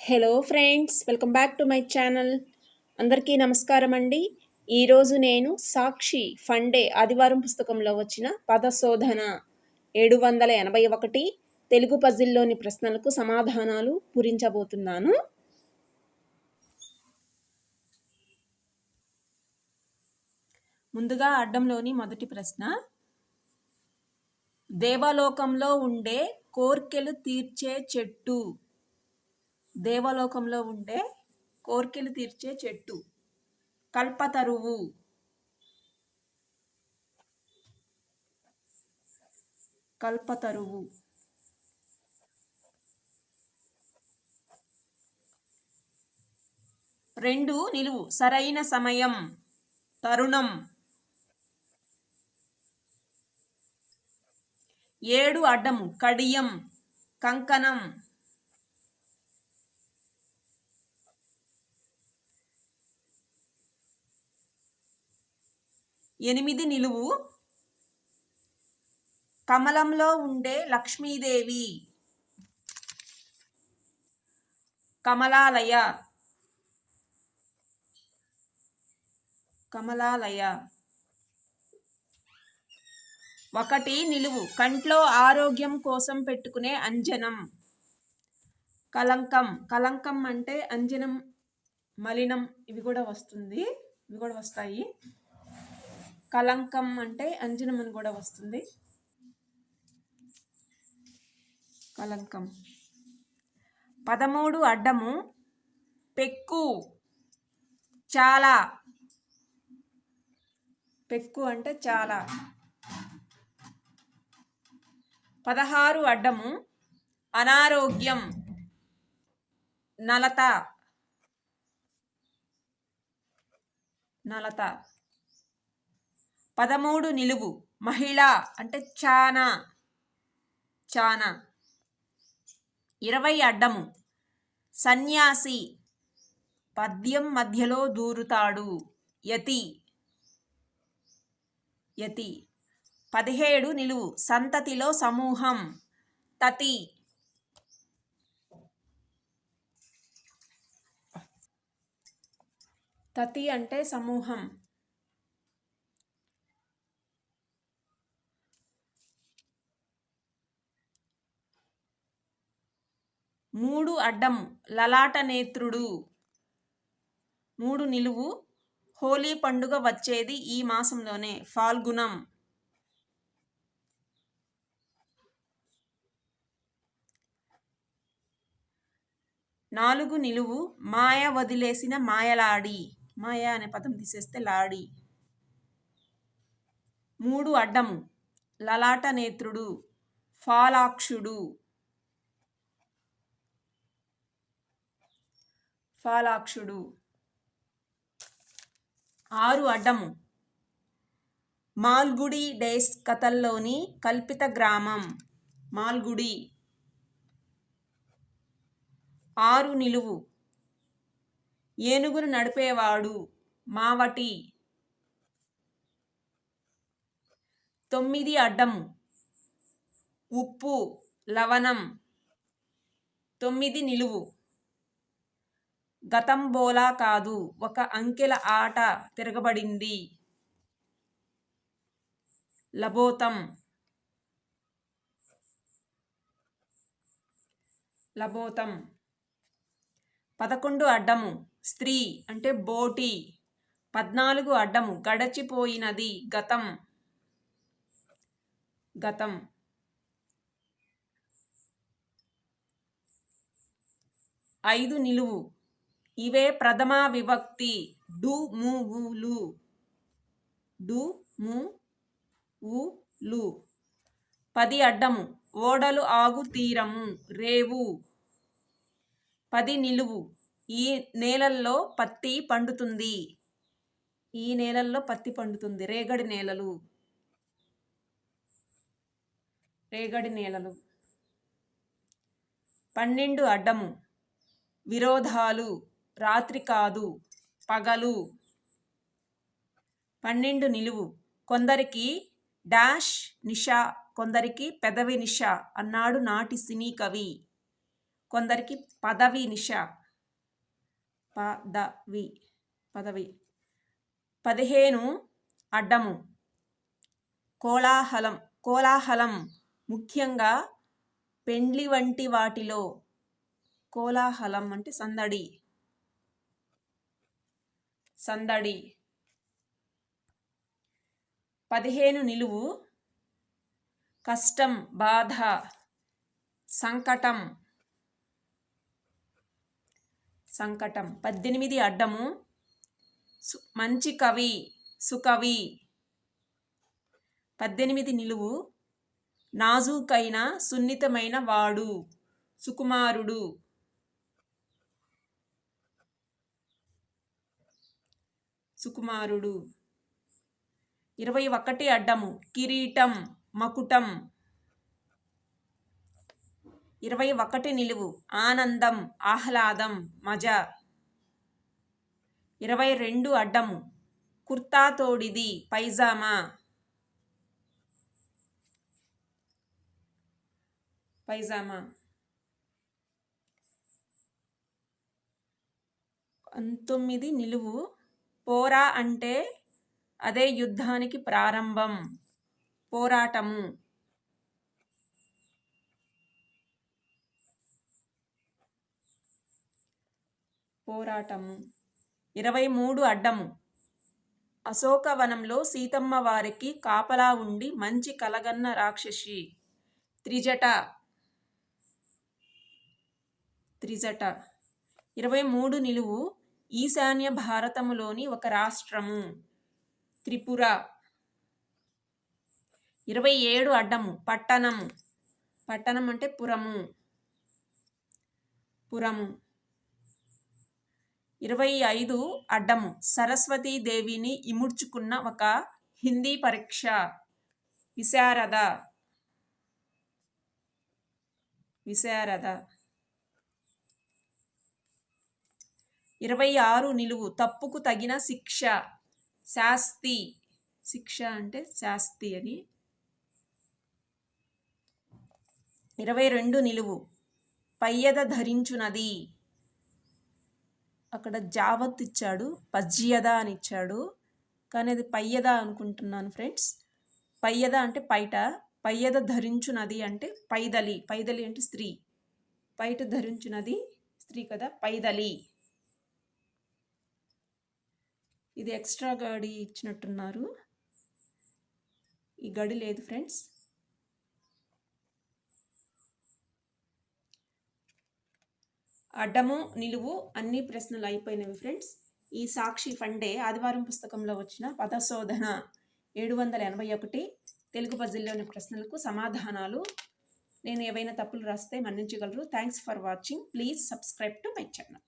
Hello friends welcome back to my channel అందరికీ నమస్కారం అండి. ఈరోజు నేను సాక్షి ఫండే ఆదివారం పుస్తకంలో వచ్చిన పదశోధన ఏడు వందల ఎనభై ఒకటి తెలుగు పజిల్లోని ప్రశ్నలకు సమాధానాలు పూరించబోతున్నాను. ముందుగా అడ్డంలోని మొదటి ప్రశ్న. దేవలోకంలో ఉండే కోర్కెలు తీర్చే చెట్టు. దేవలోకంలో ఉండే కోర్కెలు తీర్చే చెట్టు. కల్పతరువు. కల్పతరువు. రెండు నిలువు. సరైన సమయం. తరుణం. ఏడు అడ్డము. కడియం. కంకణం. ఎనిమిది నిలువు. కమలంలో ఉండే లక్ష్మీదేవి. కమలాలయ. కమలాలయ. ఒకటి నిలువు. కంట్లో ఆరోగ్యం కోసం పెట్టుకునే అంజనం. కలంకం కలంకం అంటే అంజనం మలినం. ఇవి కూడా వస్తుంది. ఇవి కూడా వస్తాయి. కలంకం అంటే అంజనం అని కూడా వస్తుంది. కలంకం పదమూడు అడ్డము. పెక్కు. చాలా. పెక్కు అంటే చాలా. పదహారు అడ్డము. అనారోగ్యం. నలత. నలత. పదమూడు నిలువు. మహిళ అంటే చానా చానా. ఇరవై అడ్డము. సన్యాసి. పద్యం మధ్యలో దూరుతాడు. యతి. యతి. పదిహేడు నిలువు. సంతతిలో సమూహం. తతి. తతి అంటే సమూహం. మూడు అడ్డం లలాట నేత్రుడు. మూడు నిలువు హోలీ పండుగ వచ్చేది ఈ మాసంలోనే. ఫాల్గుణం. నాలుగు నిలువు మాయ వదిలేసిన మాయలాడి. మాయ అనే పదం తీసేస్తే లాడి. మూడు అడ్డము లలాట నేత్రుడు. ఫాలాక్షుడు. ఫాలాక్షుడు. ఆరు అడ్డము. మాల్గుడి డేస్ కథల్లోని కల్పిత గ్రామం. మాల్గుడి. ఆరు నిలువు. ఏనుగును నడిపేవాడు మావటి. తొమ్మిది అడ్డం ఉప్పు లవణం. తొమ్మిది నిలువు. గతం బోలా కాదు. ఒక అంకెల ఆట తిరగబడింది. లబోతం. లబోతం. పదకొండు అడ్డము. స్త్రీ అంటే బోటి. పద్నాలుగు అడ్డము. గడచిపోయినది గతం. గతం. ఐదు నిలువు. ఇవే ప్రథమ విభక్తి. డు ము లు. డు ము లు. పది అడ్డము. ఓడలు ఆగు తీరము. రేవు. పది నిలువు. ఈ నేలల్లో పత్తి పండుతుంది. ఈ నేలల్లో పత్తి పండుతుంది. రేగడి నేలలు. రేగడి నేలలు. పన్నెండు అడ్డము. విరోధాలు. రాత్రి కాదు పగలు. పన్నెండు నిలువు. కొందరికి డాష్ నిషా కొందరికి పెదవి నిషా అన్నాడు నాటి సినీ కవి. కొందరికి పదవి నిష పదవి పదవి. పదిహేను అడ్డము. కోలాహలం కోలాహలం ముఖ్యంగా పెండ్లి వంటి వాటిలో. కోలాహలం అంటే సందడి. సందడి. పదిహేను నిలువు. కష్టం బాధ సంకటం. సంకటం. పద్దెనిమిది అడ్డము. మంచి కవి సుకవి. పద్దెనిమిది నిలువు. నాజూకైన సున్నితమైన వాడు సుకుమారుడు. సుకుమారుడు. ఇరవై ఒకటి అడ్డము కిరీటం మకుటం. ఇరవై ఒకటి నిలువు ఆనందం ఆహ్లాదం మజ. ఇరవై రెండు అడ్డము కుర్తా తోడిది పైజామా. పైజామా. పంతొమ్మిది నిలువు పోరా అంటే అదే యుద్ధానికి ప్రారంభం. పోరాటము. పోరాటము. ఇరవై మూడు అడ్డము. అశోకవనంలో సీతమ్మ వారికి కాపలా ఉండి మంచి కలగన్న రాక్షసి. త్రిజట. త్రిజట. ఇరవై మూడు నిలువు ఈశాన్య భారతములోని ఒక రాష్ట్రము త్రిపుర. ఇరవై ఏడు అడ్డము పట్టణము. పట్టణం అంటే పురము. పురము. ఇరవై ఐదు అడ్డము సరస్వతీదేవిని ఇముడ్చుకున్న ఒక హిందీ పరీక్ష విశారద. విశారద. ఇరవై ఆరు నిలువు తప్పుకు తగిన శిక్ష. శాస్తి. శిక్ష అంటే శాస్తి అని. ఇరవై రెండు నిలువు పయ్యద ధరించునది. అక్కడ జావత్ ఇచ్చాడు పజ్యద అని ఇచ్చాడు. కానీ అది పయ్యద అనుకుంటున్నాను ఫ్రెండ్స్. పయ్యద అంటే పైట పయ్యద ధరించునది అంటే పైదలి. పైదలి అంటే స్త్రీ. పైట ధరించునది స్త్రీ కదా పైదలి. ఇది ఎక్స్ట్రా గాడి ఇచ్చినట్టున్నారు. ఈ గడి లేదు ఫ్రెండ్స్. అడ్డము నిలువు అన్ని ప్రశ్నలు అయిపోయినవి ఫ్రెండ్స్. ఈ సాక్షి ఫండే ఆదివారం పుస్తకంలో వచ్చిన పదశోధన ఏడు వందల ఎనభై ఒకటి తెలుగు పజిల్లోని ప్రశ్నలకు సమాధానాలు. నేను ఏవైనా తప్పులు రాస్తే మన్నించగలరు. Thanks for watching please subscribe to my channel